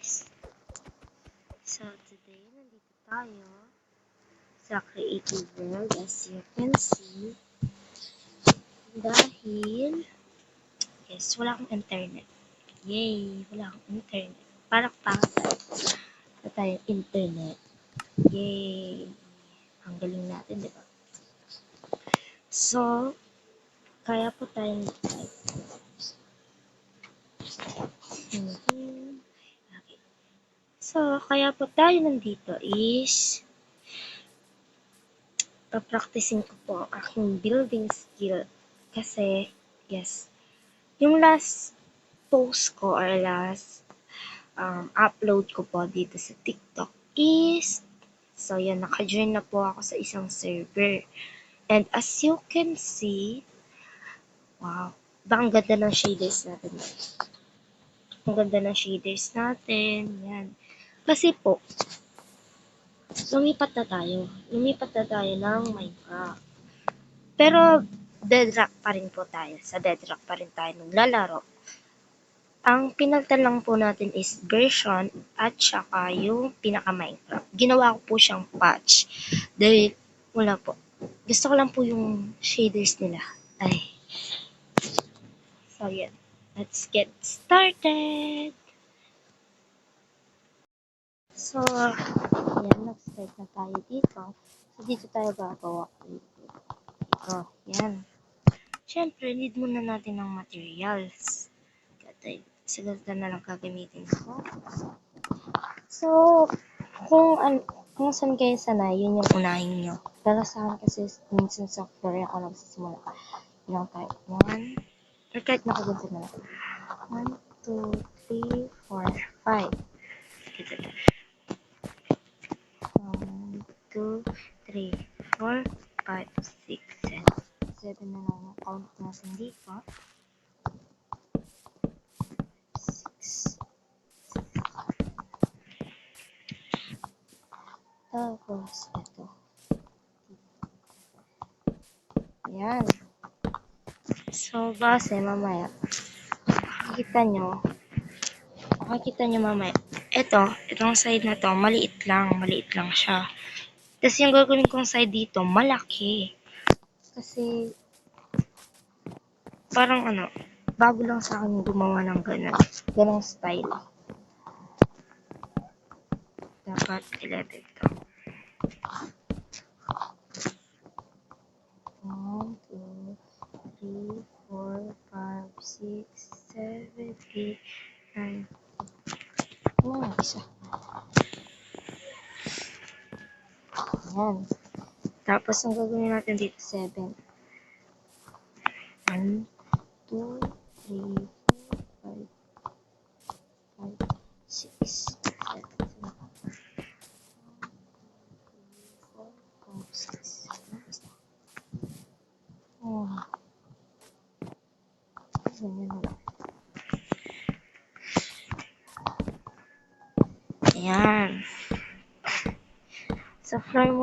guys! So today, nandito tayo sa Creative World as you can see. Dahil, yes, wala akong internet. Yay! Wala akong internet. Parang pangat na tayo internet. Yay! Ang galing natin, di ba? So, kaya po type. Mhm. Okay. So, kaya po tayo nandito is papracticing ko po ang aking building skill. Kasi, yes, yung last post ko or last um, upload ko po dito sa TikTok is, so yan, naka-join na po ako sa isang server. And as you can see, wow, ba ang ganda ng shaders natin. Ang ganda ng shaders natin. Yan. Kasi po, lumipat na tayo. Lumipat na tayo ng Minecraft. Pero, deadrock pa rin po tayo. Sa deadrock pa rin tayo naglalaro. Ang pinalitan lang po natin is version at saka yung pinaka-Minecraft. Ginawa ko po siyang patch. Dahil, wala po. Gusto ko lang po yung shaders nila. Ay. So, yan. Let's get started! So, ayan, nag-start na tayo dito. So, dito tayo gagawa. Ito, ayan. Siyempre, need muna natin ng materials. Katay, sigurta na lang kagamitin ko. So, kung, an kung saan kayo sana, yun yung unahin nyo. Pero sa akin kasi, minsan sa Korea ako nagsisimula. Ilang tayo? One, or kahit nakagunta na lang. One, two, three, four, five. Kita tayo. 3, 4, 5, 6, 7. 7 na lang yung count natin dito. 6. Tapos, ito. Ayan. So, base mamaya, makikita nyo, makikita nyo mamaya, ito, itong side na to, maliit lang, maliit lang siya. Tapos yung gagawin kong side dito, malaki. Kasi, parang ano, bago lang sa akin gumawa ng ganun, ganung style. Dapat electric to. One, two, three, four, five, six, seven, eight, nine. Oh, isa. Ayan. Tapos, ang gagawin natin dito, 7. 1, 2, 3, 4, 5, 5, 6.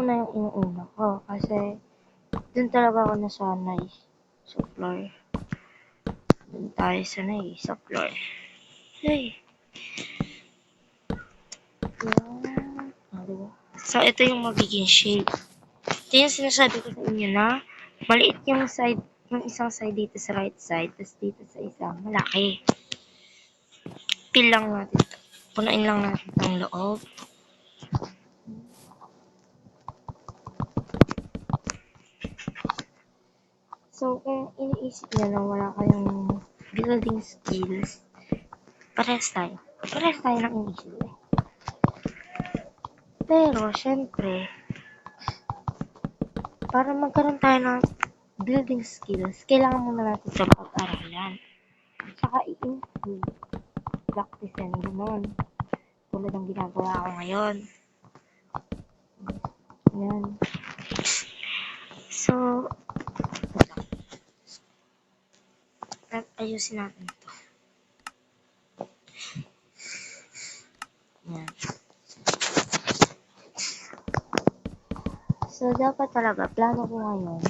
Muna yung inuuna ko kasi dun talaga ako nasanay sa floor. Dun tayo sanay sa floor. Hey. So, ito yung magiging shape. Ito yung sinasabi ko sa inyo na maliit yung side, yung isang side dito sa right side, tapos dito sa isang malaki. Pil lang natin. to. Punain lang natin itong loob. So, kung iniisip nyo na wala kayong building skills, parehas tayo. Parehas tayo ng iniisip eh. Pero, syempre, para magkaroon tayo ng building skills, kailangan muna natin sa pag-aralan. Saka i-improve. Practice yan, gano'n. Tulad ng ginagawa ko ngayon. Yan. So, at ayusin natin ito. Yan. So, dapat talaga, plano ko ngayon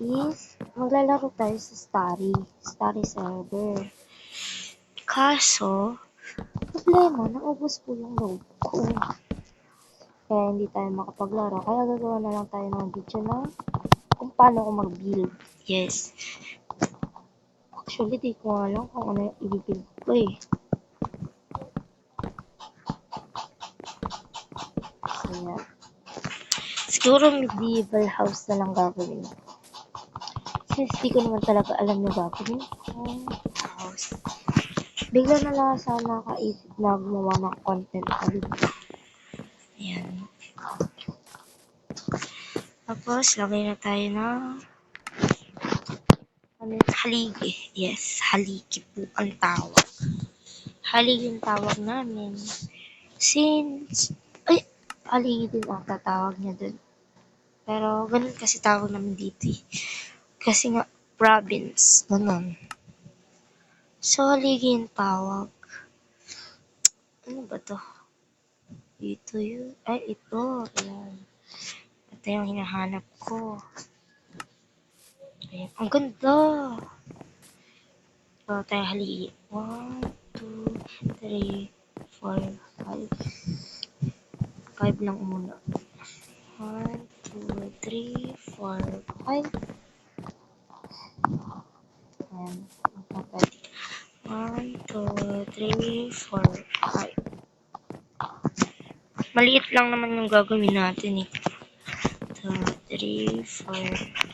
is maglalaro tayo sa Starry. Starry server. Kaso, problema, naubos po yung load ko. Kaya hindi tayo makapaglaro. Kaya gagawa na lang tayo ng video na kung paano ko mag-build. Yes. Actually, di ko alam kung ano yung i-build ko eh. Yan. Siguro medieval house na lang gagawin ko. Since di ko naman talaga alam yung gagawin ko. House. Bigla na lang sana nakaisip na gumawa ng content ulit. Ayan. Tapos, lagay na tayo ng? Haligi. Yes, haligi po ang tawag. Haligi yung tawag namin. Since, ay, haligi din ang tatawag niya dun. Pero, ganun kasi tawag namin dito eh. Kasi nga, province. Ganun. So, haligi yung tawag. Ano ba to? Ito yun. Ay, ito. Ayan. Ito yung hinahanap ko. Ayan. Ang ganda. So, tayo haligi. One, two, three, four, five. Five lang muna. One, two, three, four, five. Ayan. Magpapati. One, two, three, four, five. Maliit lang naman yung gagawin natin eh. Two, three, four, five. Maliit. Maliit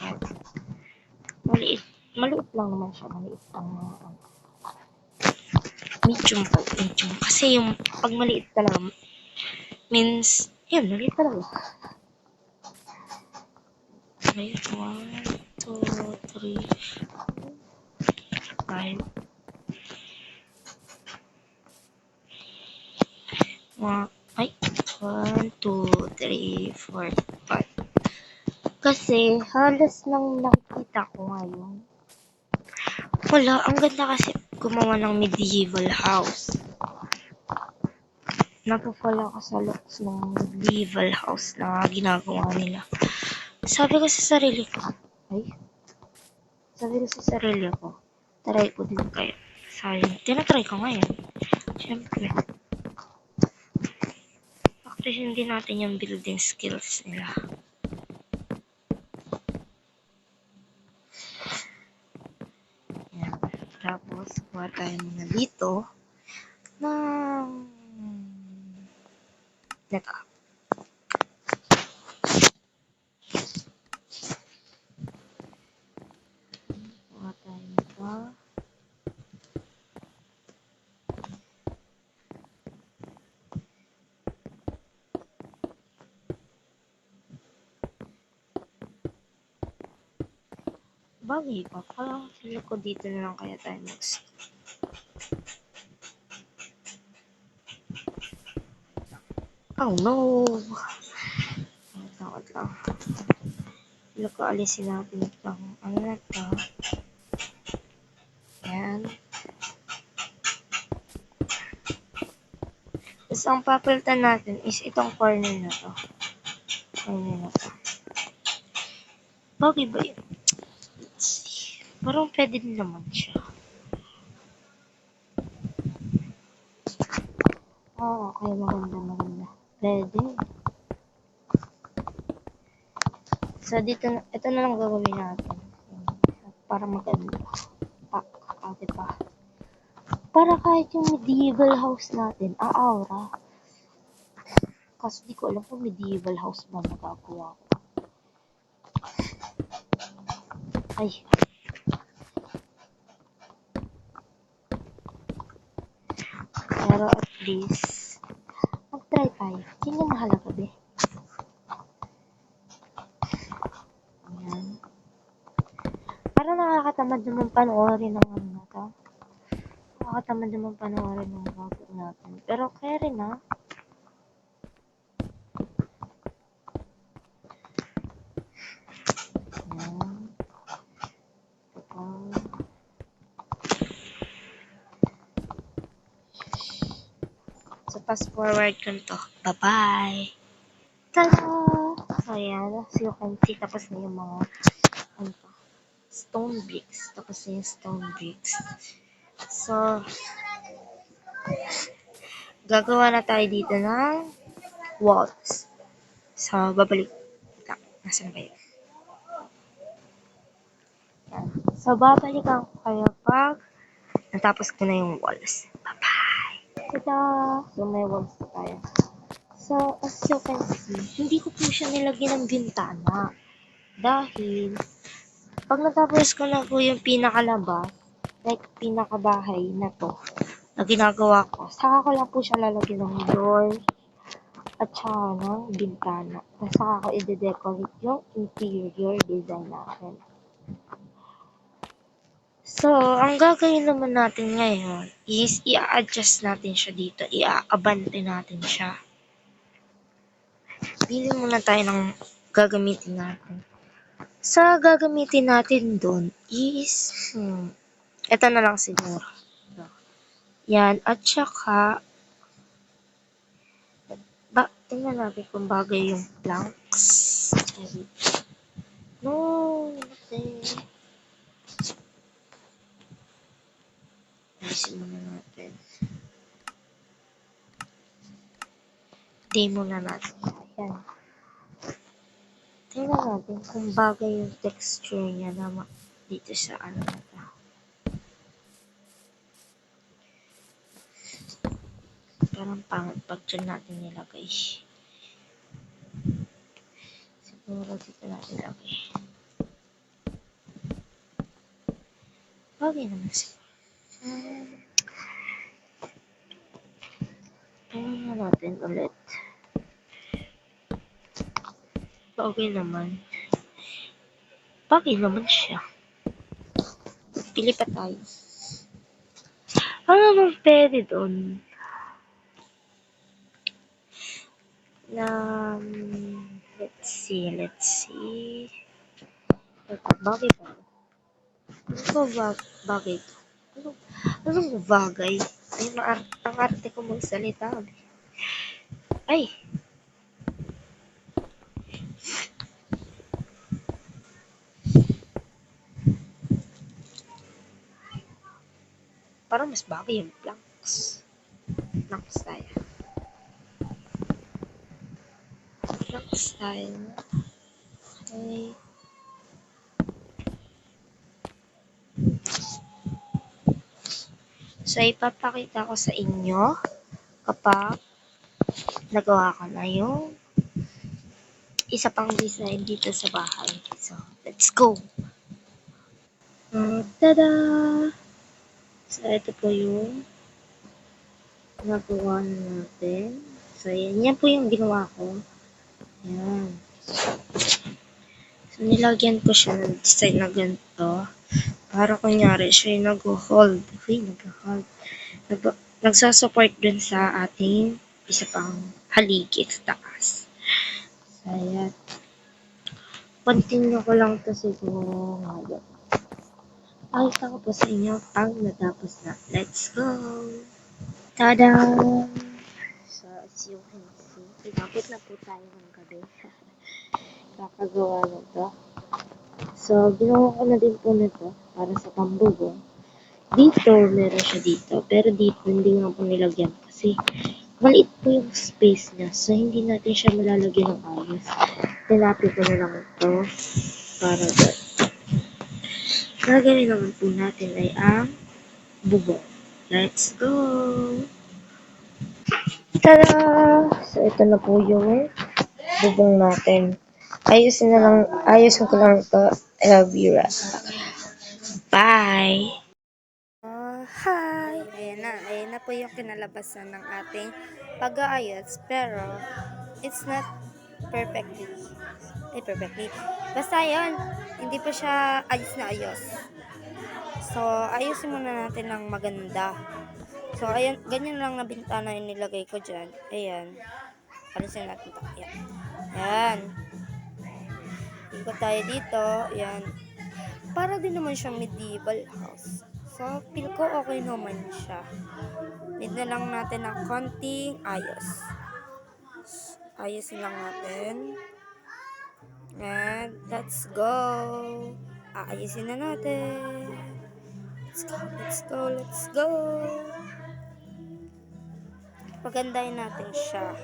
lang naman siya. Maliit mga ano. Medium po. Medium. Kasi yung pag maliit talaga, means, yun, maliit talaga. Okay, one, two, three, five. One, ay, one, two, three, four, five. Kasi, halos nang nakikita ko ngayon. Wala, ang ganda kasi gumawa ng medieval house. Napapala ako sa looks ng medieval house na ginagawa nila. Sabi ko sa sarili ko, ay, sabi ko sa sarili ko, try ko din kaya. Sayang, tinatry ko ngayon. Siyempre. Practice din natin yung building skills nila. Yan. Tapos, kuha tayo muna dito ng Ito. Kuha tayo nito. Bagay pa. Feel ko dito na lang kaya tayo mag Oh no! Takot lang. Feel ko alisin natin itong ano na to. Ayan. Tapos ang papalitan natin is itong corner na to. Corner na to. Bagay ba yun? Parang pwede din naman siya. Oo, okay. Maganda, maganda. Pwede. So, dito, na- ito na lang gagawin natin. Para maganda. Pa, ate pa. Para kahit yung medieval house natin, aaura. Kasi di ko alam kung medieval house ba magagawa ko. Ay. Least, mag-try tayo. Yun yung mahalaga, be. Ayan. Para nakakatamad naman panoorin ng ano na to. Nakakatamad naman panoorin ng gagawin natin. Pero kaya rin ah. Fast forward ko to. Bye-bye! Tada! So, ayan. As you can see, tapos na yung mga ano pa, stone bricks. Tapos na yung stone bricks. So, gagawa na tayo dito ng walls. So, babalik. Nasaan ba yun? Yan. So, babalikan ko kayo pag natapos ko na yung walls. Bye-bye! Tada! Walls na tayo. So, as you can see, hindi ko po siya nilagyan ng bintana. Dahil, pag natapos ko na po yung pinakalabas, like pinakabahay na to, na ginagawa ko, saka ko lang po siya lalagyan ng door at saka ng bintana. Tapos saka ko i-decorate yung interior design natin. So, ang gagawin naman natin ngayon is i-adjust natin siya dito. I-aabante natin siya. Pili muna tayo ng gagamitin natin. Sa gagamitin natin doon is, hmm, ito na lang siguro. Yan, at saka, ba, tingnan natin kung bagay yung planks. No, natin. Ayusin muna natin. Day muna natin. Yan. Tingnan natin kung bagay yung texture niya na dito sa ano na to. Parang pangit pag dyan natin nilagay. Siguro dito natin ilagay. Bagay naman siguro. Tingnan natin ulit. Bagay naman. Bagay naman siya. Pili pa tayo. Ano naman pwede doon? Um, let's see, let's see. Bagay ba? Ano ba ba- bagay? Ano, anong bagay? Ay, ang arte ko magsalita. Ay! Parang mas bagay yung planks. Planks tayo. Planks tayo. Okay. So, ipapakita ko sa inyo kapag nagawa ko na yung isa pang design dito sa bahay. So, let's go! Uh, tada! So, ito po yung nagawa na natin. So, yan. Yan po yung ginawa ko. Yan. So, nilagyan ko siya ng design na ganito. Para kunyari, siya yung nag-hold. Uy, nag-hold. Nag nagsasupport dun sa ating isa pang haligi sa taas. So, ayan. Continue ko lang to siguro ngayon. Pakita ko po sa inyo pag natapos na. Let's go! Tada! So, as you can see, pinapit na po tayo ng gabi. Kakagawa na to. So, ginawa ko na din po nito para sa pambugo. Dito, meron siya dito. Pero dito, hindi nga po nilagyan kasi maliit po yung space niya. So, hindi natin siya malalagyan ng ayos. Tinapin ko na lang ito para doon. Gagawin naman po natin ay ang bubong. Let's go! Tada! So, ito na po yung bubong natin. Ayusin na lang, ayusin ko lang ito. I love you, Rasta. Bye! Oh, hi! Ayan na, ayan na po yung kinalabasan ng ating pag-aayos. Pero, it's not perfectly. Eh, perfectly. Basta yun, hindi pa siya ayos na ayos. So, ayusin muna natin ng maganda. So, ayan, ganyan lang na bintana yung nilagay ko dyan. Ayan. Alisin natin ito. Ayan. Ayan. Ikot tayo dito. Ayan. Para din naman siyang medieval house. So, feel ko okay naman siya. Need na lang natin ng konting ayos. Ayusin lang natin. And, let's go. Aayusin na natin. Let's go, let's go, let's go. pagandahin natin siya.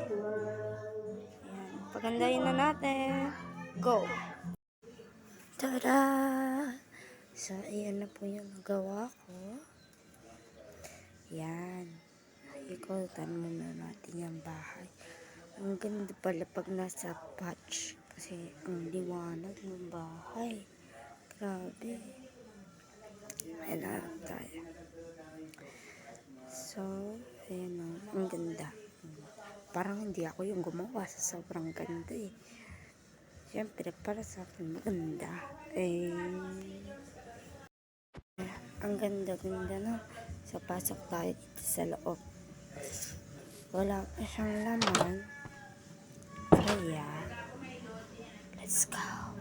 Ayan, pagandahin na natin. Go! Tada! So, ayan na po yung nagawa ko. Yan. Ikutan muna natin yung bahay. Ang ganda pala pag nasa patch. Kasi ang liwanag ng bahay. Grabe. Ayan na tayo. So, ayan o. Ang ganda. Parang hindi ako yung gumawa sa sobrang ganda eh. Siyempre, para sa akin maganda. Eh, ang ganda-ganda na. So, pasok tayo sa loob. Wala pa siyang laman. Kaya, let's go.